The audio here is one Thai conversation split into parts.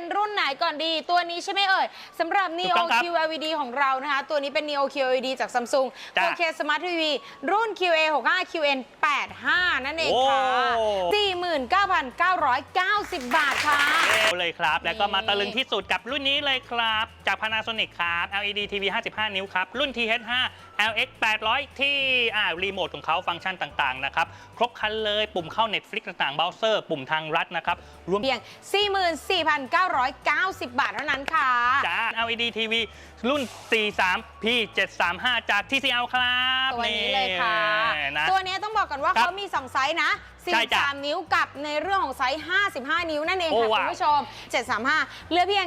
เป็นรุ่นไหนก่อนดี ตัวนี้ใช่ไหมเอ่ยสำหรับ ถูก Neo ต้องครับ QLED ของเรานะคะ ตัวนี้เป็น Neo QLED จาก Samsung จ้ะ 4K Smart TV รุ่น QA 65 QN 85นั่นเองค่ะ โอ้ 49,990บาทค่ะ เอาเลยครับ แล้วก็มานี่ตะลึงที่สุดกับรุ่นนี้เลยครับ จาก Panasonic ครับ LED TV 55 นิ้วครับ รุ่น TH5 LX 800 ที่อ่ารีโมทของเขาฟังก์ชันต่าง ๆ นะครับ ครบครันเลยปุ่มเข้า Netflix ต่างๆเบราว์เซอร์ ปุ่มทางรัดนะครับ รวมเพียง 44,990 บาทเท่านั้นค่ะจ้า LED TV รุ่น 43 P 735 จาก TCL ครับตัวนี้เลยค่ะนี่นะตัวนี้ต้องบอกก่อนว่าครับเขามี 2 ไซส์นะ ใช่จ้ะ43นิ้วกับในเรื่องของไซส์ 55นิ้วนั่นเองโอ้ค่ะว้าวคุณผู้ชม 735 เหลือเพียง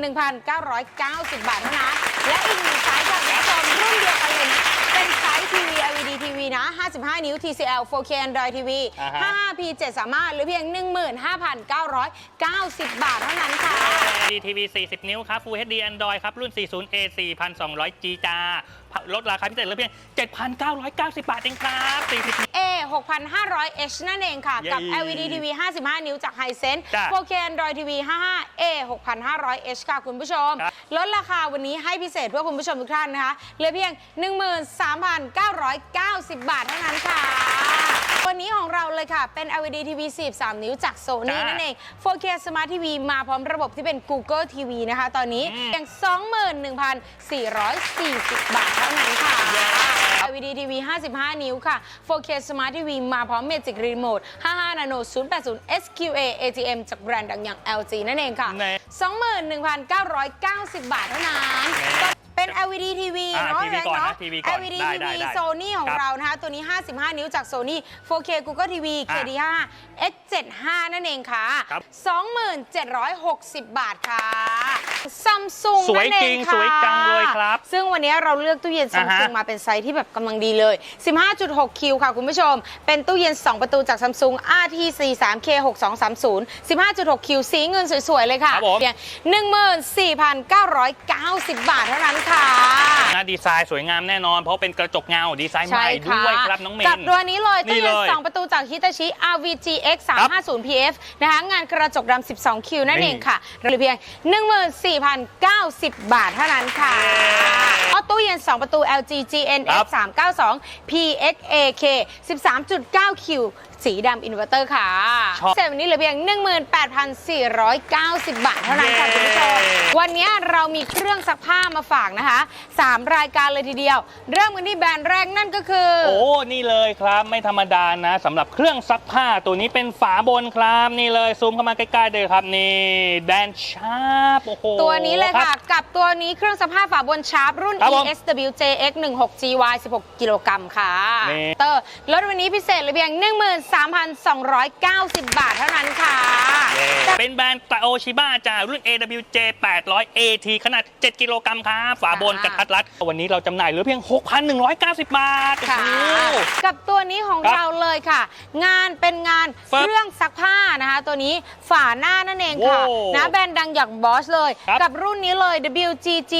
11,990 บาทเท่านั้น และอีกหนึ่งไซส์ค่ะคุณผู้ชมรุ่นเดียวกันเลยนะ เป็นไซส์ทีวี LED TV นะ 55 นิ้ว TCL 4K Android TV อ่าฮะ 55P 735 เหลือเพียง 15,990 บาทเท่านั้นค่ะ LED TV 40 นิ้วครับ Full HD Android ครับ รุ่น 40A 4200G จ้าลดราคาพิเศษเหลือเพียง 7,990 บาทเองครับ 40 A 6500H นั่นเองค่ะ กับเย้ LED TV 55 นิ้วจาก Hisense จ้ะ 4K Android TV 55 A 6500H ค่ะคุณผู้ชมครับลดราคาวันนี้ให้พิเศษเพื่อคุณผู้ชมทุกท่านนะคะ เหลือเพียง 13,990 บาทเท่านั้นค่ะ ค่ะ เป็น LED TV 43นิ้วจาก Sony จ้ะนั่นเอง 4K Smart TV มาพร้อมระบบที่เป็น Google TV นะคะ ตอนนี้อืม เพียง 21,440 บาทเท่านั้นค่ะ LED TV 55 นิ้วค่ะ 4K Smart TV มาพร้อม Magic Remote 55 Nano 080 SQA ATM จากแบรนด์ดังอย่าง LG นั่นเองค่ะ แน่ 21,990 บาทเท่านั้นแน่ก็ เป็น LED TV อ่าเนาะ TV แบงค์ก่อนนะเนาะ TV ก่อน LED ได้ TV ได้ได้ Sony ของครับเรานะคะ ตัวนี้ 55 นิ้วจาก Sony 4K Google TV อะ KD5 X75 นั่นเองค่ะ ครับ2760 บาทค่ะ Samsung สวยนั่นเอจริงค่ะสวยจังเลยครับซึ่งวันนี้เราเลือกตู้เย็น อ่าฮะ Samsung มาเป็นไซส์ที่แบบกำลังดีเลย 15.6 คิวค่ะคุณผู้ชม เป็นตู้เย็น 2 ประตูจาก Samsung RT43K 6230 15.6 คิว สีเงินสวย ๆ เลยค่ะครับผม เพียง14,990 บาทเท่านั้นค่ะหน้าดีไซน์สวยงามแน่นอน เพราะเป็นกระจกเงาดีไซน์ใหใช่ม่ค่ะด้วยครับน้องเมนกับตัวนี้เลยนี่ตู้เย็นเลยสองประตูจากฮิตาชิ RVGX 350 PF นะคะงานกระจกดำ12 คิวนั่นนี่เองค่ะเหลือเพียง 14,090 บาทเท่านั้นค่ะเย้เอาตู้เย็น 2 ประตู LG ครั GNX บ392 PXAK 13.9 คิวสีดำอินเวอร์เตอร์ค่ะชอบเสร็จวันนี้เหลือเพียง 18,490 บาทเท่านั้นค่ะเย้คุณผู้ชม วันนี้เรามีเครื่องซักผ้ามาฝากนะคะ 3 รายการเลยทีเดียว เริ่มกันที่แบรนด์แรกนั่นก็คือ โอ้ นี่เลยครับ ไม่ธรรมดานะสำหรับเครื่องซักผ้าตัวนี้เป็นฝาบนครับ นี่เลยซูมเข้ามาใกล้ๆเลยครับ นี่แบรนด์ชาร์ปโอ้โหตัวนี้เลยค่ะรับกับตัวนี้เครื่องซักผ้าฝาบนชาร์ปรุ่นครับผม ESWJX 16 GY 16 กิโลกรัมค่ะ นี่ เตอร์ลดวันนี้พิเศษเหลยเพียง 13,290 บาทเท่านั้นค่ะ เป็นแบรนด์โอชิบ a จ้ารุ่น AWJ 800 AT ขนาด 7 กิโลกรัมครับฝาบนกระทัดรัด วันนี้เราจำหน่ายเหลือเพียง 6,190 บาทค่ะ โอ้โห กับตัวนี้ของครับเราเลยค่ะ งานเป็นงานครับเครื่องซักผ้านะคะ ตัวนี้ฝาหน้านั่นเองค่ะโอ้นะแบรนด์ดังอย่างบอสเลย ครับกับรุ่นนี้เลย WGG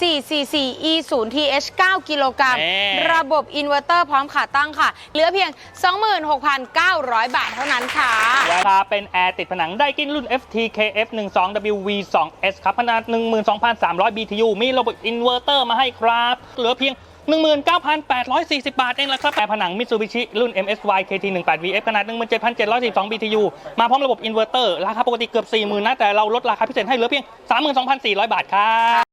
444 E 0 TH 9กิโลกรัมแน่ระบบอินเวอร์เตอร์พร้อมขาตั้งค่ะ เหลือเพียง 26,900 บาทเท่านั้นค่ะ ราคาเป็นแอร์ติดผนังได้กินรุ่น FTKF 12 WV2S ครับขนาด 12,300 BTU มีระบบอินเวอร์เตอร์มาให้ครับ เหลือเพียง 19,840 บาทเองละครับ แต่ผนัง Mitsubishi รุ่น MSY KT18VF ขนาด 17,712 BTU มาพร้อมระบบอินเวอร์เตอร์ ราคาปกติเกือบ 40,000นะ แต่เราลดราคาพิเศษให้เหลือเพียง 32,400 บาทครับ